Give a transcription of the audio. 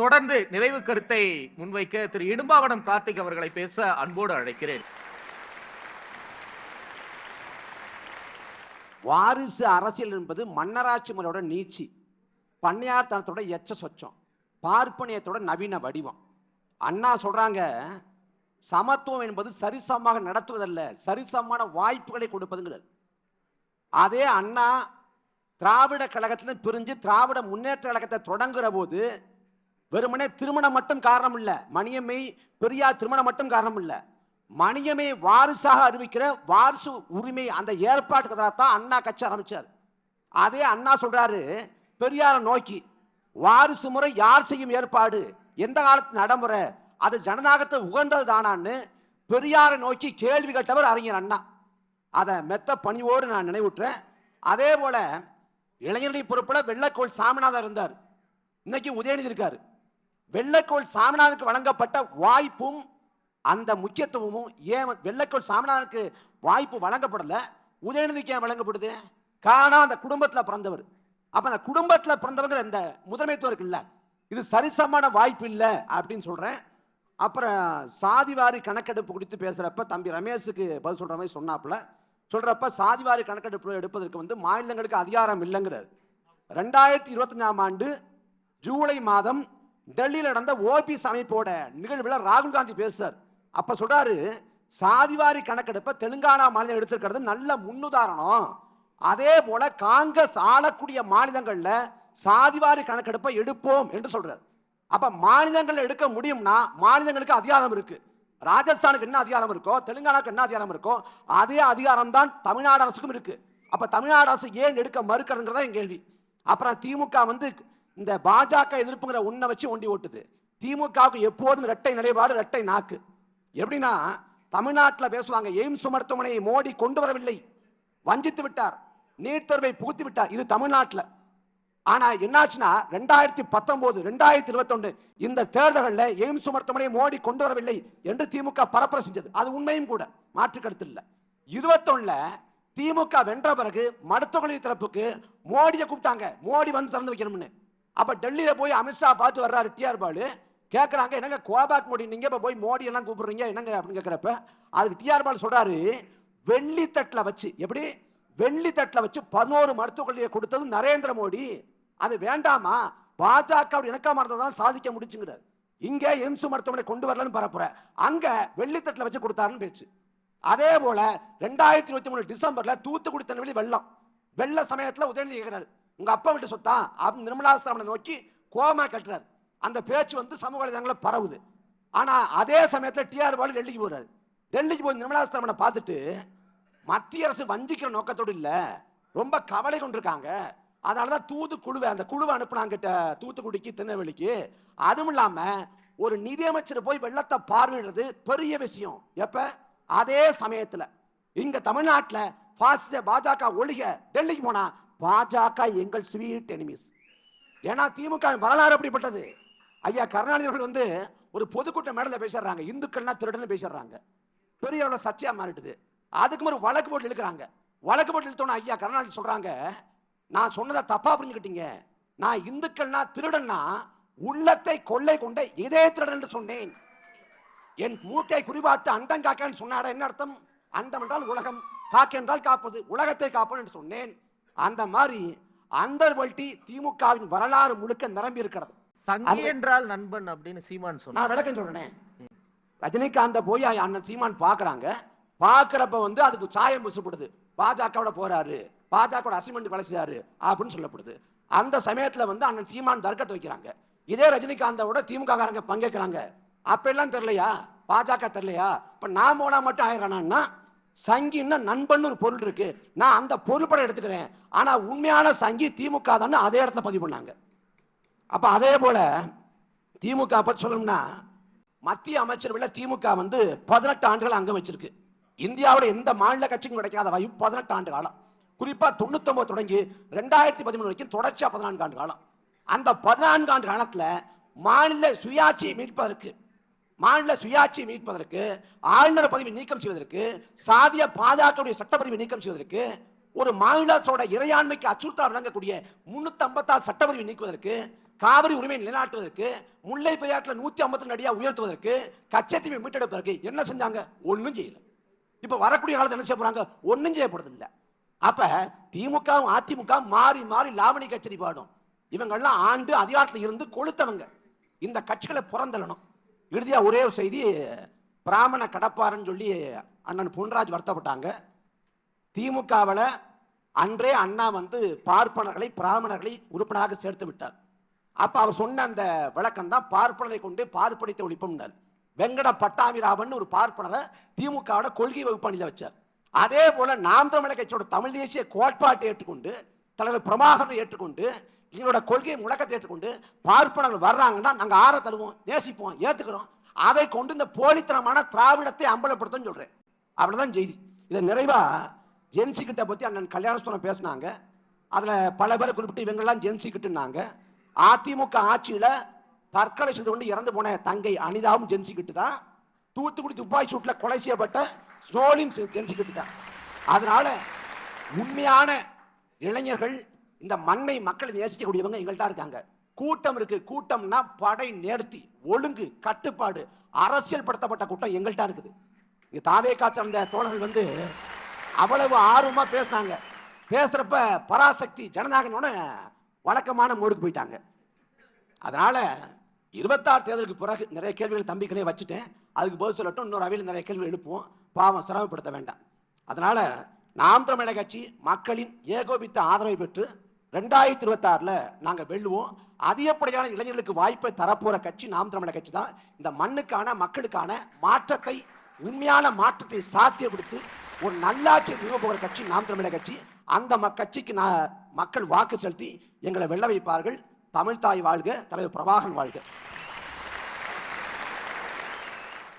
தொடர்ந்து நிறைவு கருத்தை முன்வைக்க திரு இடும்பாவனம் கார்த்திக் அவர்களை பேச அன்போடு அழைக்கிறேன். வாரிசு அரசியல் என்பது மன்னராட்சி முறையோட நீட்சி பண்ணையார்த்தனத்தோட எச்ச சொச்சம் பார்ப்பனியத்தோட நவீன வடிவம். அண்ணா சொல்றாங்க சமத்துவம் என்பது சரிசமமாக நடத்துவதல்ல சரிசமமான வாய்ப்புகளை கொடுப்பதுங்கிறது. அதே அண்ணா திராவிட கழகத்துல பிரிஞ்சு திராவிட முன்னேற்ற கழகத்தை தொடங்குகிற போது வெறுமனே திருமணம் மட்டும் காரணம் இல்லை மணியம்மை பெரியார் திருமணம் மட்டும் காரணம் இல்லை மணியம்மை வாரிசாக அறிவிக்கிற வாரிசு உரிமை அந்த ஏற்பாட்டுக்கு எதிராக தான் அண்ணா கட்சி ஆரம்பிச்சார். அதே அண்ணா சொல்கிறாரு பெரியாரை நோக்கி வாரிசு முறை யார் செய்யும் ஏற்பாடு? எந்த காலத்து நடைமுறை? அது ஜனநாயகத்தை உகந்தது தானான்னு பெரியாரை நோக்கி கேள்வி கேட்டவர் அறிஞர் அண்ணா. அதை மெத்த பணிவோடு நான் நினைவுற்றேன் அதே போல இளைஞர்களின் பொறுப்பில் வெள்ளக்கோள் சாமிநாதன் இருந்தார். இன்னைக்கு உதயநிதி இருக்காரு. வெள்ளக்கோள் சாமிநாதனுக்கு வழங்கப்பட்ட வாய்ப்பும் அந்த முக்கியத்துவமும் ஏன் வெள்ளக்கோள் சாமிநாதனுக்கு வாய்ப்பு வழங்கப்படலை? உதயநிதிக்கு ஏன் வழங்கப்படுது? காரணம் அந்த குடும்பத்தில் பிறந்தவர். அப்போ அந்த குடும்பத்தில் பிறந்தவங்க இந்த முதன்மைத்துவம் இருக்குல்ல. இது சரிசமமான வாய்ப்பு இல்லை அப்படின்னு சொல்கிறேன் அப்புறம் சாதிவாரி கணக்கெடுப்பு குறித்து பேசுகிறப்ப தம்பி ரமேஷுக்கு பதில் சொல்கிற மாதிரி சொன்னாப்புல. சொல்கிறப்ப சாதிவாரி கணக்கெடுப்பு எடுப்பதற்கு வந்து மாநிலங்களுக்கு அதிகாரம் இல்லைங்கிறார். ரெண்டாயிரத்தி இருபத்தஞ்சாம் ஆண்டு ஜூலை மாதம் டெல்லியில் நடந்த ஓபிஎஸ் அமைப்போட நிகழ்வில் ராகுல் காந்தி பேசுறார். அப்போ சொல்றாரு சாதிவாரி கணக்கெடுப்பை தெலுங்கானா மாநிலம் எடுத்திருக்கிறது நல்ல முன்னுதாரணம். அதே போல காங்கிரஸ் ஆளக்கூடிய மாநிலங்களில் சாதிவாரி கணக்கெடுப்பை எடுப்போம் என்று சொல்றார். அப்ப மாநிலங்கள் எடுக்க முடியும்னா மாநிலங்களுக்கு அதிகாரம் இருக்கு. ராஜஸ்தானுக்கு என்ன அதிகாரம் இருக்கோ தெலுங்கானாக்கு என்ன அதிகாரம் இருக்கோ அதே அதிகாரம் தான் தமிழ்நாடு அரசுக்கும் இருக்கு. அப்ப தமிழ்நாடு அரசு ஏன் எடுக்க மறுக்கிறதுங்கிறதா என் கேள்வி. அப்புறம் திமுக வந்து இந்த பாஜக எதிர்ப்புங்கிற உன்னை வச்சு ஒண்டி ஓட்டுது. திமுகவுக்கு எப்போதும் இரட்டை நிலைப்பாடு இரட்டை நாக்கு. எப்படின்னா தமிழ்நாட்டில் பேசுவாங்க எய்ம்ஸ் மருத்துவமனையை மோடி கொண்டு வரவில்லை. வஞ்சித்து விட்டார். நீட் தேர்வை புகுத்தி விட்டார். இது தமிழ்நாட்டில். ஆனால் என்னாச்சுன்னா ரெண்டாயிரத்தி பத்தொம்போது ரெண்டாயிரத்தி இருபத்தொன்று இந்த தேர்தல்களில் எய்ம்ஸ் மருத்துவமனையை மோடி கொண்டு வரவில்லை என்று திமுக பரப்புரை செஞ்சது. அது உண்மையும் கூட. மாற்று இல்லை. இருபத்தொன்னில் திமுக வென்ற பிறகு மருத்துவ கல்வி திறப்புக்கு மோடியை கூப்பிட்டாங்க. மோடி வந்து திறந்து வைக்கணும்னு. அப்போ டெல்லியில் போய் அமித்ஷா பார்த்து வர்றாரு டிஆர் பாலு. கேட்குறாங்க என்னங்க கோபாக் மோடி நீங்கள் இப்போ போய் மோடி எல்லாம் கூப்பிடுறீங்க? என்னங்க? அப்படின்னு கேட்குறப்ப அதுக்கு டிஆர் பால் சொல்கிறாரு வெள்ளி தட்டில் வச்சு எப்படி? வெள்ளி தட்டில் வச்சு பதினோரு மருத்துவக் கல்வியை கொடுத்தது நரேந்திர மோடி. அது வேண்டாமா? பாஜக இணக்கமாக இருந்ததால் சாதிக்க முடிச்சுங்கிறார் இங்கே எம்சு மருத்துவமனை கொண்டு வரலன்னு பரப்புற. அங்கே வெள்ளித்தட்டில் வச்சு கொடுத்தாருன்னு பேச்சு. அதே போல் ரெண்டாயிரத்தி இருபத்தி மூணு டிசம்பரில் தூத்துக்குடி திருநெல்வேலி வெள்ளம். வெள்ள சமயத்தில் உதயநிதி கேட்குறாரு உங்கள் அப்பா வீட்டு சொத்தா? அப்படின்னு நிர்மலா சீதாராமனை நோக்கி கோமா கட்டுறாரு. அந்த பேச்சு வந்து சமூக வலைதளங்களில் பரவுது. ஆனால் அதே சமயத்தில் டிஆர் பாலு டெல்லிக்கு போகிறார் டெல்லிக்கு போய் நிர்மலா சீதாராமனை பார்த்துட்டு மத்திய அரசு வஞ்சிக்கிற நோக்கத்தோடு இல்லை ரொம்ப கவலை கொண்டிருக்காங்க. அதனாலதான் தூது குழுவை அந்த குழுவை அனுப்புனாங்க தூத்துக்குடிக்கு திருநெல்வேலிக்கு. அதுவும் இல்லாமல் ஒரு நிதியமைச்சர் போய் வெள்ளத்தை பார்வையிடுறது பெரிய விஷயம். எப்போ? அதே சமயத்தில். இங்கே தமிழ்நாட்டில் பாசிச பாஜக ஒழிக டெல்லிக்கு போனால் பாஜக எங்கள் ஸ்வீட் எனிமீஸ் ஏன்னா திமுக வரலாறு அப்படிப்பட்டது ஐயா கருணாநிதி அவர்கள் வந்து ஒரு பொதுக்கூட்ட மேடல பேசிடுறாங்க. இந்துக்கள்னா திருடன்னு பேசிடுறாங்க. பெரிய அளவுல சர்ச்சையாக மாறிட்டுது அதுக்கு ஒரு வழக்கு போட்டு இழுக்கிறாங்க. வழக்கு போட்டு இழுத்தோன்னு ஐயா கருணாநிதி சொல்கிறாங்க நான் சொன்னதை தப்பாக புரிஞ்சுக்கிட்டீங்க. நான் இந்துக்கள்னா திருடன்னா உள்ளத்தை கொள்ளை கொண்ட இதே திருடன் என்று சொன்னேன். என் மூட்டை குறிபார்த்து அண்டம் காக்கன்னு சொன்னாட என்ன அர்த்தம்? அண்டம் என்றால் உலகம் காக்க என்றால் காப்பது உலகத்தை காப்பது என்று சொன்னேன். அந்த மாதிரி அந்தர்வல்ட்டி திமுகவின் வரலாறு முழுக்க நிரம்பி இருக்கிறது. சங்கி என்றால் நண்பன் அப்படின்னு சீமான் சொன்னார். நான் விளக்கம் சொல்றேன். ரஜினிகாந்த போய் அண்ணன் சீமான் பாக்குறாங்க பாக்குறப்ப வந்து அதுக்கு சாயம் பூசப்படுது. பாஜகவோட போறாரு. பாஜகவோட அசிமெண்ட் வளர்ச்சாரு அப்படின்னு சொல்லப்படுது. அந்த சமயத்துல வந்து அண்ணன் சீமான் தர்க்கத்தை வைக்கிறாங்க. இதே ரஜினிகாந்தோட திமுக காரங்க பங்கேற்கிறாங்க. அப்ப எல்லாம் தெரியலையா? பாஜக தெரியலையா? இப்ப நான் போனா மட்டும் ஆயிரானா சங்கின்னா நண்பன் ஒரு பொருள் இருக்கு. நான் அந்த பொருள் படம் எடுத்துக்கிறேன். ஆனா உண்மையான சங்கி திமுக தான் அதே இடத்துல பதிவு பண்ணாங்க. அப்ப அதே போல திமுக பற்றி சொல்லணும்னா மத்திய அமைச்சரவையில் திமுக வந்து பதினெட்டு ஆண்டுகள் அங்கம் வச்சிருக்கு. இந்தியாவோட எந்த மாநில கட்சிக்கும் கிடைக்காத வாய்ப்பு பதினெட்டு ஆண்டு காலம். குறிப்பாக தொண்ணூத்தொம்பது தொடங்கி ரெண்டாயிரத்தி பதிமூணு வரைக்கும் தொடர்ச்சியாக பதினான்கு ஆண்டு காலம். அந்த பதினான்கு ஆண்டு காலத்தில் மாநில சுயாட்சியை மீட்பதற்கு மாநில சுயாட்சியை மீட்பதற்கு ஆளுநர் பதவி நீக்கம் செய்வதற்கு சாதிய பாதுகாக்கக்கூடிய சட்டப்பதிவை நீக்கம் செய்வதற்கு ஒரு மாநிலத்தோட இறையாண்மைக்கு அச்சுறுத்தல் வழங்கக்கூடிய முன்னூத்தி ஐம்பத்தாறு சட்டப்பதிவை நீக்குவதற்கு காவிரி உரிமையை நிலைநாட்டுவதற்கு முல்லை பெரியாற்றில் நூத்தி ஐம்பத்தி அடியாக உயர்த்துவதற்கு கச்சத்தீவை மீட்டெடுப்பதற்கு என்ன செஞ்சாங்க? ஒன்றும் செய்யல. இப்போ வரக்கூடிய காலத்தில் என்ன செய்ய போறாங்க? ஒன்றும் செய்யப்படுறது அப்போ அப்ப திமுகவும் அதிமுக மாறி மாறி லாவணி கச்சேரி பாடும் இவங்கெல்லாம் ஆண்டு அதிகாரத்தில் இருந்து கொளுத்தவங்க. இந்த கட்சிகளை புறந்தள்ளணும். இறுதியாக ஒரே ஒரு செய்தி பிராமண கடப்பாருன்னு சொல்லி அண்ணன் பொன்ராஜ் வருத்தப்பட்டாங்க. திமுகவில் அன்றே அண்ணா வந்து பார்ப்பனர்களை பிராமணர்களை உறுப்பினராக சேர்த்து விட்டார். அப்போ அவர் சொன்ன அந்த விளக்கம் தான் பார்ப்பனரை கொண்டு பார்ப்பனித்த ஒழிப்பும்னார். வெங்கட பட்டாபிராமன் ஒரு பார்ப்பனரை திமுகவோட கொள்கை வகுப்பணியில் வச்சார். அதே போல் நாம் தமிழக கட்சியோட தமிழ் தேசிய கோட்பாட்டை ஏற்றுக்கொண்டு தலைவர் பிரபாகரனை ஏற்றுக்கொண்டு எங்களோட கொள்கையை முழக்கத்தை ஏற்றுக்கொண்டு பார்ப்பனர்கள் வர்றாங்கன்னா நாங்கள் ஆற தழுவோம் நேசிப்போம் ஏற்றுக்கிறோம் அதை கொண்டு இந்த போலித்தனமான திராவிடத்தை அம்பலப்படுத்தும் சொல்கிறேன் அவ்வளோதான் செய்தி. இதை நிறைவாக ஜென்சி கிட்ட பற்றி அண்ணன் கல்யாணஸ்வரம் பேசினாங்க. அதில் பல பேரை குறிப்பிட்டு இவங்கெல்லாம் ஜென்சி கிட்டுனாங்க. அதிமுக ஆட்சியில் தற்கொலை செய்து கொண்டு இறந்து போன தங்கை அனிதாவும் ஜென்சி கிட்டு தான் தூத்துக்குடி துப்பாய் சூட்டில் கொலை செய்யப்பட்ட ஸ்டோலின் ஜென்சி கிட்டு தான் அதனால் உண்மையான இளைஞர்கள் இந்த மண்ணை மக்களை நேசிக்கக்கூடியவங்க எங்கள்கிட்ட இருக்காங்க. கூட்டம் இருக்கு. கூட்டம்னா படை நேர்த்தி ஒழுங்கு கட்டுப்பாடு அரசியல் படுத்தப்பட்ட கூட்டம் எங்கள்கிட்ட இருக்குது. இங்க தாவே காய்ச்சல் தோழர்கள் வந்து அவ்வளவு ஆர்வமா பேசினாங்க. பேசுறப்ப பராசக்தி ஜனநாயகனோட வழக்கமான மோடுக்கு போயிட்டாங்க. அதனால இருபத்தாறு தேர்தலுக்கு பிறகு நிறைய கேள்விகள் தம்பிகளே வச்சுட்டேன். அதுக்கு பதில் சொல்லட்டும். இன்னொரு அவையில் நிறைய கேள்வி எழுப்புவோம். பாவம் சிரமப்படுத்த வேண்டாம். அதனால நாம் தமிழக கட்சி மக்களின் ஏகோபித்த ஆதரவை பெற்று ரெண்டாயிரத்தி இருபத்தாறில் நாங்கள் வெல்லுவோம். அதிகப்படியான இளைஞர்களுக்கு வாய்ப்பை தரப்போகிற கட்சி நாம் தமிழக கட்சி தான். இந்த மண்ணுக்கான மக்களுக்கான மாற்றத்தை உண்மையான மாற்றத்தை சாத்தியப்படுத்தி ஒரு நல்லாட்சி நிறுவ போகிற கட்சி நாம் தமிழக கட்சி. அந்த ம- கட்சிக்கு நான் மக்கள் வாக்கு செலுத்தி எங்களை வெல்ல வைப்பார்கள். தமிழ் தாய் வாழ்க தலைவர் பிரபாகன் வாழ்க.